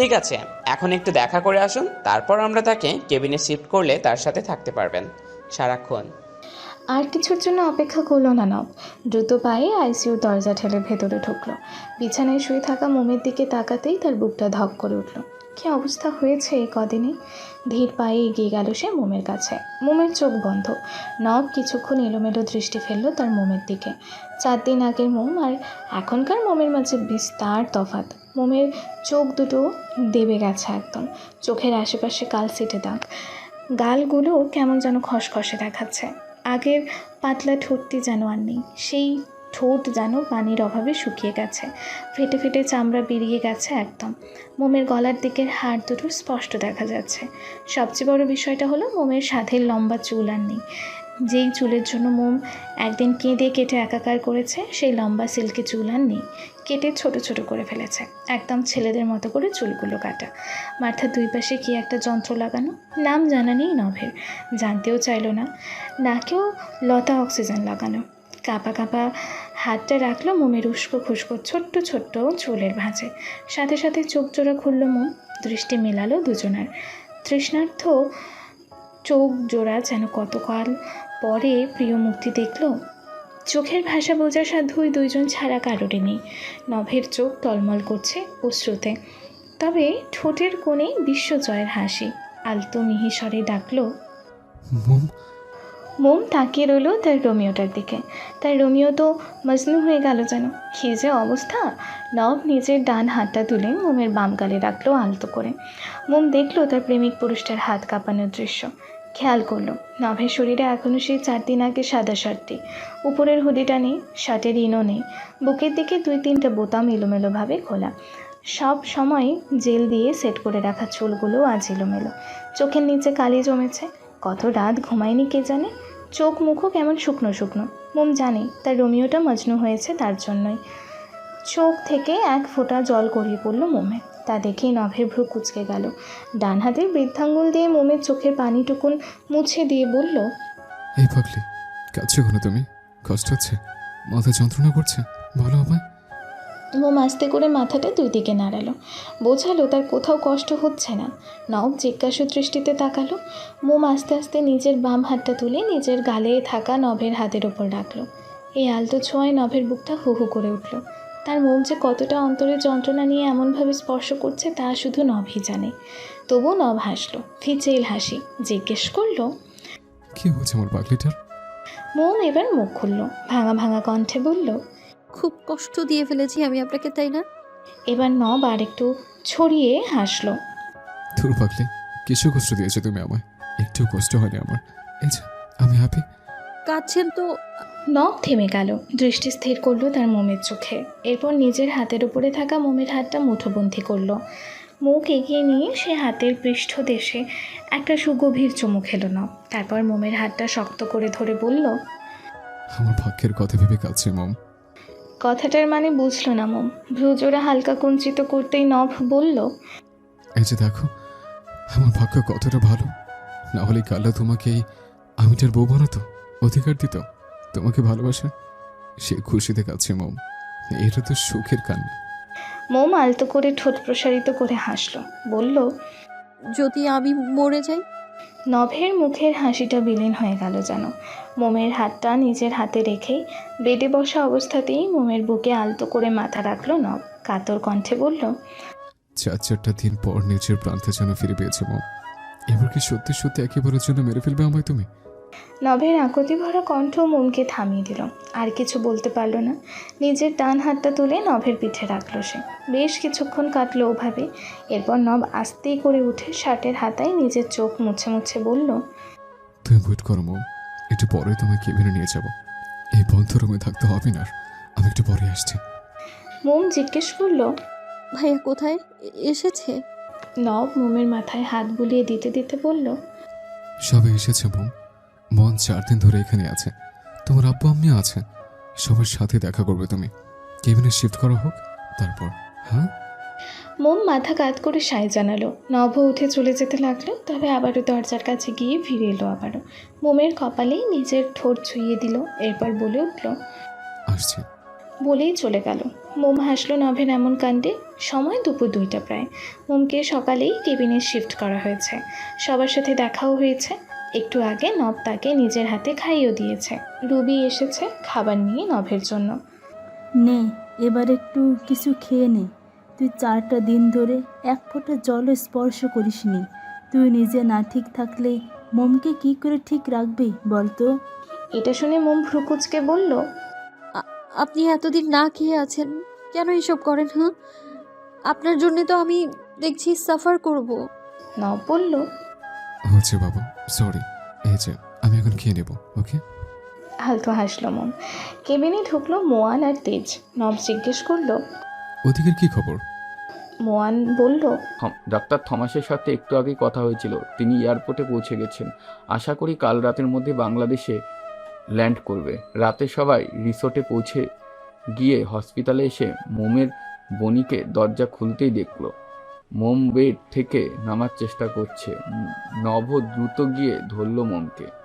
ঠিক আছে, এখন একটু দেখা করে আসুন, তারপর আমরা তাকে কেবিনে শিফট করলে তার সাথে থাকতে পারবেন। সারাক্ষণ। আর কিছুর জন্য অপেক্ষা করল না নব। দ্রুত পায়ে আইসিউ দরজা ঠেলে ভেতরে ঢুকলো। বিছানায় শুয়ে থাকা মোমের দিকে তাকাতেই তার বুকটা ধক করে উঠল। কী অবস্থা হয়েছে এই কদিনে। ধীর পায়ে এগিয়ে গেল সে মোমের কাছে। মোমের চোখ বন্ধ। নব কিছুক্ষণ এলোমেলো দৃষ্টি ফেলল তার মোমের দিকে। চার দিন আগের মোম আর এখনকার মোমের মাঝে বিস্তার তফাত মোমের চোখ দুটো দেবে গেছে একদম। চোখের আশেপাশে কাল সিটে দাগ। গালগুলো কেমন যেন খসখসে দেখাচ্ছে। আগের পাতলা ঠোঁটটি যেন আর নেই। সেই ঠোঁট যেন পানির অভাবে শুকিয়ে গেছে। ফেটে ফেটে চামড়া বেরিয়ে গেছে একদম। মোমের গলার দিকের হাড় দুটো স্পষ্ট দেখা যাচ্ছে। সবচেয়ে বড় বিষয়টা হলো, মোমের সাধের লম্বা চুল আর নেই। যেই চুলের জন্য মোম একদিন কেঁদে কেটে একাকার করেছে, সেই লম্বা সিল্কি চুল আর নেই। কেটে ছোট ছোট করে ফেলেছে। একদম ছেলেদের মতো করে চুলগুলো কাটা। মাথার দুই পাশে কি একটা যন্ত্র লাগানো? নাম জানা নেই নভের। জানতেও চাইলো না। নাকেও লতা অক্সিজেন লাগানো। কাঁপা কাঁপা হাতটা রাখল মোমের উস্কো খুস্কো ছোট্ট ছোট্ট চুলের ভাঁজে। সাথে সাথে চোখ জোড়া খুললো মোম। দৃষ্টি মেলালো দুজনার। তৃষ্ণার্থ চোখ জোড়া যেন কতকাল পরে প্রিয় মুক্তি দেখল। চোখের ভাষা বোঝার সাধ্যই দুইজন ছাড়া কারোরই নেই। নভের চোখ টলমল করছে অশ্রুতে। তবে ঠোঁটের কোণে বিশ্বজয়ের হাসি। আলতো মিহিস্বরে ডাকলো মোম তাকিয়ে রইল তার রোমিওটার দিকে। তার রোমিও তো মজনু হয়ে গেল যেন। কী যে অবস্থা! নব নিজের ডান হাতটা তুলে মোমের বাম গালে রাখল আলতো করে। মোম দেখল তার প্রেমিক পুরুষটার হাত কাঁপানোর দৃশ্য। খেয়াল করল, নভের শরীরে এখনও সেই চার দিন আগে সাদা শার্টটি। উপরের হুডিটা নেই, শার্টের ইনও নেই। বুকের দিকে দুই তিনটা বোতাম এলোমেলোভাবে খোলা। সব সময় জেল দিয়ে সেট করে রাখা চুলগুলো আজ এলোমেলো। চোখের নিচে কালি জমেছে। কত রাত ঘুমায়নি কে জানে? চোখ মুখও কেমন শুকনো শুকনো। মোম জানে তার রোমিওটা মজনু হয়েছে তার জন্যই। চোখ থেকে এক ফোঁটা জল গড়িয়ে পড়ল মোমে। তা দেখেই নভের ভ্রু কুচকে গেল। ডান হাতের বৃদ্ধাঙ্গুল দিয়ে মোমের চোখের পানিটুকুন মুছে দিয়ে বলল, এই পাগলি কাছে ঘন তুমি? কষ্ট হচ্ছে? মাথা যন্ত্রণা করছে? বলো আমায়। মোম আস্তে করে মাথাটা দুই দিকে নাড়ালো। বোঝালো তার কোথাও কষ্ট হচ্ছে না। নব জিজ্ঞাসু দৃষ্টিতে তাকালো। মোম আস্তে আস্তে নিজের বাম হাতটা তুলে নিজের গালে থাকা নভের হাতের ওপর রাখল। এই আলতো ছোঁয়ায় নভের বুকটা হু হু করে উঠল। তার মন যে কতটা অন্তরের যন্ত্রণা নিয়ে এমনভাবে স্পর্শ করছে তা শুধু নভই জানে। তবু নভ হাসলো। ফিচেল হাসি। জিজ্ঞেস করল কি আমার পাগলিটার? মোম এবার মুখ খুলল। ভাঙা ভাঙা কণ্ঠে বলল খুব কষ্ট দিয়ে ফেলেছি আমি আপনাকে তাই না? এবার নব আর একটু ছড়িয়ে হাসলো। তোর পাগলি কিছু কষ্ট দিয়েছ তুমি আমায়। একটু কষ্ট হয়নি আমার। এই যে আমি হ্যাপি কাঁদছেন তো? নখ থেমে গেল। দৃষ্টি স্থির করল তার মোমের চোখে। এরপর নিজের হাতের উপরে থাকা মোমের হাতটা মুঠোবন্ধি করল। মুখ এগিয়ে নিয়ে সে হাতের পৃষ্ঠ দেশে একটা সুগভীর চুমু খেলো না তারপর মোমের হাতটা শক্ত করে ধরে বলল আমার ভাগ্যের কথা ভেবে কাঁদছে মম। কথাটার মানে বুঝলো না মোম। ভ্রুজোড়া হালকা কুঞ্চিত করতেই নভ বলল এই যে দেখো আমার ভাগ্য কতটা ভালো। না হলে কাল্লা তোমাকে এই আমিটার বউ বানাতো অধিকার দিত তোমাকে ভালোবাসে। সে খুশিতে কাছে মম। এটা তো সুখের কান্না। মোম আলতো করে ঠোঁট প্রসারিত করে হাসলো। বলল যদি আমি মরে যাই নভের মুখের হাসিটা বিলীন হয়ে গেল যেন। মোমের হাতটা নিজের হাতে রেখেই বেডে বসা অবস্থাতেই মোমের বুকে আলতো করে মাথা রাখল নব। কাতর কণ্ঠে বলল, চার চারটা দিন পর নিজের প্রান্তে যেন ফিরে পেয়েছে মম। এবার কি সত্যি সত্যি একেবারের জন্য মেরে ফেলবে আমায় তুমি? নভের আকুতি ভরা কণ্ঠ মোমকে থামিয়ে দিল। আর কিছু বলতে পারল না। নিজের ডান হাতটা তুলে নভের পিঠে রাখল সে। বেশ কিছুক্ষণ কাটলো ওভাবে। এরপর নব আস্তেই করে উঠে শার্টের হাতায় নিজের চোখ মুছে মুছে বলল তুমি ওয়েট করো মম। একটু পরে তোমায় কেবিনে নিয়ে যাব। এই বন্ধ রুমে থাকতে হবে না। আমি একটু পরে আসছি। মোম জিজ্ঞেস করল ভাইয়া কোথায়? এসেছে? নব মোমের মাথায় হাত বুলিয়ে দিতে দিতে বলল সবাই এসেছে মম। মন চার দিন ধরে এখানে আছে। তোমার আব্বু আম্মি আছে। সবার সাথে দেখা করবে তুমি। কেবিনে শিফট করা হোক তারপর হ্যাঁ? মোম মাথা কাত করে সাই জানালো। নভ উঠে চলে যেতে লাগল তবে আবারও দরজার কাছে গিয়ে ফিরে এলো আবারও। মোমের কপালে নিজের ঠোঁট ছুঁয়ে দিল এরপর বলে উঠল আসছি। বলেই চলে গেল। মোম হাসলো নভের এমন কাণ্ডে সময় দুপুর দুইটা প্রায়। মোমকে সকালেই কেবিনে শিফট করা হয়েছে। সবার সাথে দেখাও হয়েছে। একটু আগে নব তাকে নিজের হাতে খাইয়েও দিয়েছে। রুবি এসেছে খাবার নিয়ে নভের জন্য। নে এবার একটু কিছু খেয়ে নে। তুই চারটা দিন ধরে এক ফোঁটা জলও স্পর্শ করিসনি। তুই নিজে না ঠিক থাকলে মোমকে কি করে ঠিক রাখবি বলতো? এটা শুনে মোম ভ্রুকুচকে বলল আপনি এতদিন না খেয়ে আছেন কেন এসব করেন হ্যাঁ আপনার জন্য তো আমি দেখছি সাফার করব। নব বলল হচ্ছে বাবা সরি এই যে আমি এখন খেয়ে নেব ওকে হালকা হাসলো মোম কেবিনে ঢুকলো মোয়ান আর তেজ। নব জিজ্ঞেস করল ওদিকের কি খবর? মোয়ান বলল থম- ডাক্তার থমাসের সাথে একটু আগে কথা হয়েছিল। তিনি এয়ারপোর্টে পৌঁছে গেছেন। আশা করি কাল রাতের মধ্যে বাংলাদেশে ল্যান্ড করবে। রাতে সবাই রিসোর্টে পৌঁছে গিয়ে হসপিটালে এসে মোমের বনিকে দরজা খুলতেই দেখল। মোম বেড থেকে নামার চেষ্টা করছে। নভ দ্রুত গিয়ে ধরল মোমকে।